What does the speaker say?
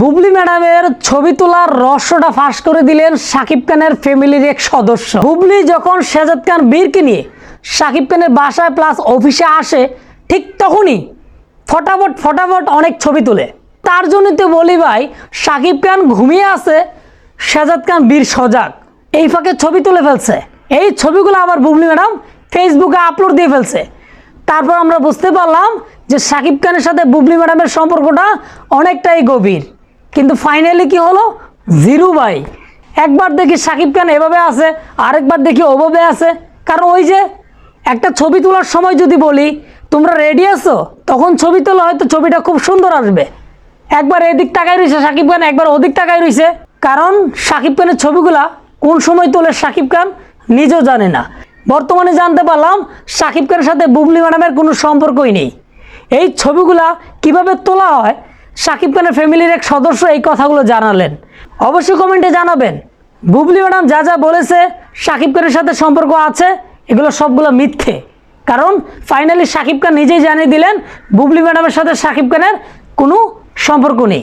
বুবলি ম্যাডামের ছবি তোলার রহস্যটা ফাঁস করে দিলেন শাকিব খানের ফ্যামিলির এক সদস্য। বুবলি যখন শেজাদ খান বীরকে নিয়ে শাকিব খানের বাসায় প্লাস অফিসে আসে, ঠিক তখনই ফটাফট ফটাফট অনেক ছবি তোলে। তার জন্য তো বলি ভাই শাকিব খান ঘুমিয়ে আছে শেজাদ খান বীর সজাগ। এই ফাঁকে ছবি তুলে ফেলছে। এই ছবিগুলো আবার বুবলি ম্যাডাম ফেসবুকে আপলোড দিয়ে ফেলছে। তারপর আমরা বুঝতে পারলাম যে শাকিব খানের সাথে বুবলি ম্যাডামের সম্পর্কটা অনেকটাই গভীর। কিন্তু ফাইনালি কি হলো? জিরু ভাই। একবার দেখি শাকিব খান এভাবে আছে, আরেকবার দেখি ওভাবে আছে। কারণ ওই যে একটা ছবি তোলার সময় যদি বলি, তোমরা রেডি আছো? তখন ছবি তোলা হয়তো ছবিটা খুব সুন্দর আসবে। একবার এদিক তাকাই রয়েছে শাকিব খান, একবার ওদিক তাকাই রয়েছে। কারণ শাকিব খানের ছবিগুলা কোন সময় তোলে শাকিব খান, নিজেও জানে না। বর্তমানে জানতে পারলাম শাকিব খানের সাথে বুবলি ম্যাডামের কোনো সম্পর্কই নেই। এই ছবিগুলা কীভাবে তোলা হয় শাকিব খানের ফ্যামিলির এক সদস্য এই কথাগুলো জানালেন। অবশ্যই কমেন্টে জানাবেন। বুবলি ম্যাডাম যা যা বলেছে, সাকিব খানের সাথে সম্পর্ক আছে, এগুলো সবগুলো মিথ্যে। কারণ ফাইনালি সাকিব খান নিজেই জানিয়ে দিলেন, বুবলি ম্যাডামের সাথে সাকিব খানের কোনো সম্পর্ক নেই।